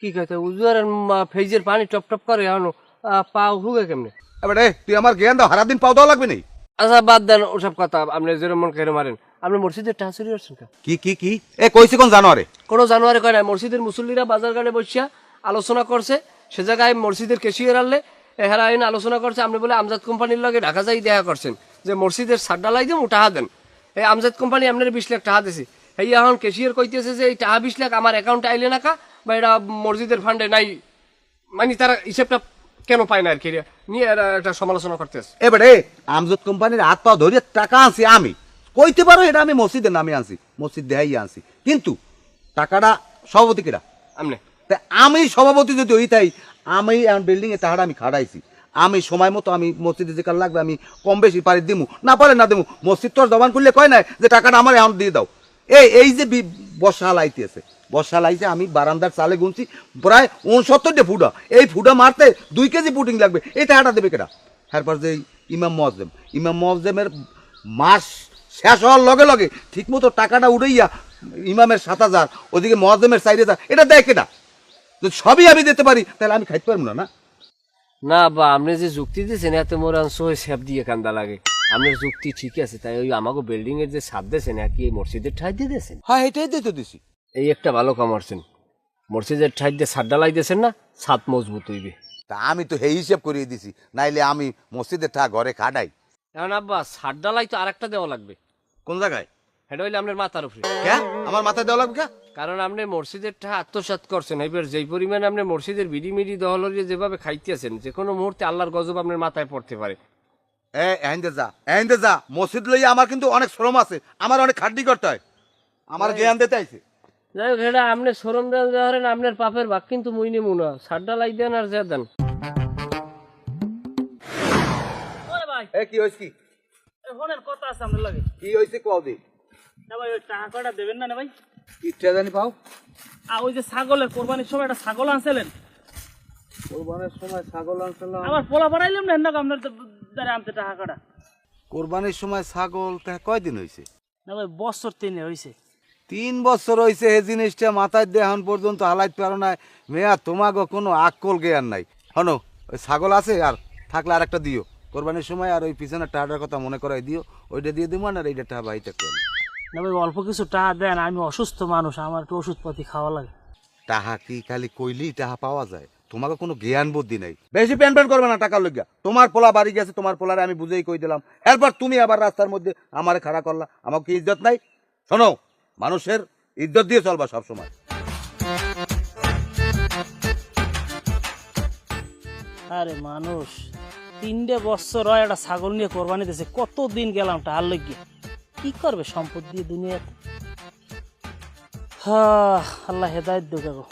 কি কইতে উজুয়ার ফেজের পানি টপ টপ করে এখন পা হুগে কেমনে? এবারে তুই আমার জ্ঞান দাও হারা দিন পাও দাও লাগবে নেই আচ্ছা বাদ দেন ওসব কথা। আপনি যেরকম মন কেড়ে মারেন। আপনি মসজিদের টাকা চুরি করছেন কা কি কি? এ কইছি কোন জানোয়ারে? কোনো জানুয়ারি কয় না মসজিদের মুসল্লিরা বাজার ঘাটে বসিয়া আলোচনা করছে। সে জায়গায় মসজিদের কেশিয়ার আনলে এহারা আইন আলোচনা করছে। আপনি বলে আমজাদ কোম্পানির লগে ঢাকা যাই দেখা করছেন। যে মসজিদের সাড্ডা লাই দেন টাকা দেন। এই আমজাদ কোম্পানি আপনার বিশ লাখ টাকা দিছে। এই এখন কেশিয়ার কইতেছে যে এই টাকা বিশ লাখ আমার অ্যাকাউন্টে আইলে না কা বা এটা মসজিদের ফান্ডে নাই। মানে তারা হিসেবটা কেন পায় না আর কি? নিয়ে এরা একটা সমালোচনা করতেছে। এবারে আমজদ কোম্পানির হাত পা ধরিয়ে টাকা আনছি আমি। কইতে পারো এটা আমি মসজিদের নামে আনছি মসজিদ দেহাই আনছি। কিন্তু টাকাটা সভাপতি কিরা? আপনি তা আমি সভাপতি যদি হই তাই আমি এখন বিল্ডিং এ টাকাটা আমি খাড়াইছি। আমি সময় মতো আমি মসজিদে যে কাল লাগবে আমি কম বেশি পারি দিমু না পারে না দিমু। মসজিদ তো জবান করলে কয় না যে টাকাটা আমার এখন দিয়ে দাও। এই এই যে বি- বর্ষাল আইতেছে বর্ষাল আইছে আমি বারান্দার চালে গুনছি, প্রায় উনসত্তরটা ফুটা। এই ফুটা মারতে দুই কেজি পুটিং লাগবে। এই টাকাটা দেবে কেটা? তারপর যে ইমাম মজদেম ইমাম মজদেমের মাস শেষ হওয়ার লগে লগে ঠিকমতো টাকাটা উড়াইয়া ইমামের সাত হাজার ওদিকে মজদেমের চার হাজার এটা দেয় কেটা? যদি সবই আমি দিতে পারি, তাহলে আমি খাইতে পারব না না? বা, আপনি যে যুক্তি দিয়েছেন, এত মোর অংশ সেপ দিয়ে কান্দা লাগে। আপনার যুক্তি ঠিক আছে তাই ওই আমাকে বিল্ডিং এর যে সাদ দিয়েছেন কি এই মসজিদের ঠাই দিয়ে দিয়েছেন? হ্যাঁ এটাই দিতে দিছি। এই একটা ভালো কামারছেন মসজিদের ঠাই দিয়ে সাদটা ডালাই দিয়েছেন না? সাত মজবুত হইবে। তা আমি তো এই হিসেব করিয়ে দিছি নাইলে আমি মসজিদের টা ঘরে খাটাই। এখন আব্বা সাত ডালাই তো আরেকটা দেওয়া লাগবে। কোন জায়গায়? সেটা হইলে আপনার মাথার উপরে। কে? আমার মাথায় দেওয়া লাগবে কে? কারণ আপনি মসজিদের ঠা আত্মসাত করছেন। এবার যেই পরিমাণে আপনি মসজিদের বিডি মিডি দহলরিয়ে যেভাবে খাইতেছেন যে কোনো মুহূর্তে আল্লাহর গজব আপনার মাথায় পড়তে পারে। এ এহেন্দে যা এহেন্দে যা মসজিদ লইয়া আমার কিন্তু অনেক শ্রম আছে। আমার অনেক খাটনি করতে হয়। আমার জ্ঞান দিতে আইছে। যাই হোক এটা আপনি দেন ধরেন আপনার পাপের ভাগ কিন্তু মুইনি মুনা সাতটা লাই দেন আর যা দেন। ভাই। এ কি হইছে কি? ফোনের কথা আছে আপনার লাগে। কি হইছে কও দি? না ভাই ওই টাকা দেবেন না না ভাই? ইচ্ছা জানি পাও? আর ওই যে ছাগলের কোরবানির সময় একটা ছাগল আনছিলেন। কোরবানির সময় ছাগল আনছিলাম। আমার পোলা পাঠাইলাম না এন্ডক আপনার আনতে টাকা কটা। কোরবানির সময় ছাগল তা কয়দিন হইছে? না ভাই বছর তিনে হয়েছে তিন বছর হইছে এই জিনিসটা মাথায় দিয়ে এখন পর্যন্ত হালাইতে পারো না মেয়া তোমাকে কোনো আকল জ্ঞান নাই। হনো ওই ছাগল আছে আর থাকলে আর একটা দিও। কোরবানির সময় আর ওই পিছনের টাকাটার কথা মনে করাই দিও। ওইটা দিয়ে দিব আর এইটা টাকা বাড়িতে করে। না ভাই অল্প কিছু টাকা দেন আমি অসুস্থ মানুষ আমার একটু ওষুধপাতি খাওয়া লাগে। টাহা কি খালি কইলেই টাহা পাওয়া যায়? তোমাকে কোনো জ্ঞান বুদ্ধি নাই। বেশি প্যান প্যান করবে না টাকা লইগা। তোমার পোলা বাড়ি গেছে, তোমার পোলারে আমি বুঝেই কই দিলাম। এরপর তুমি আবার রাস্তার মধ্যে আমারে খাড়া করলা। আমাকে কি ইজ্জত নাই? শোনো, মানুষের ইজ্জত দিয়ে চলবা সবসময়। আরে মানুষ, তিনটে বছর হয় একটা ছাগল নিয়ে কোরবানি দিয়েছে কত দিন গেলাম টাহার লেগে কি করবে সম্পদ দিয়ে দুনিয়াতে? হ্যাঁ আল্লাহ হেদায়ত দুঃখ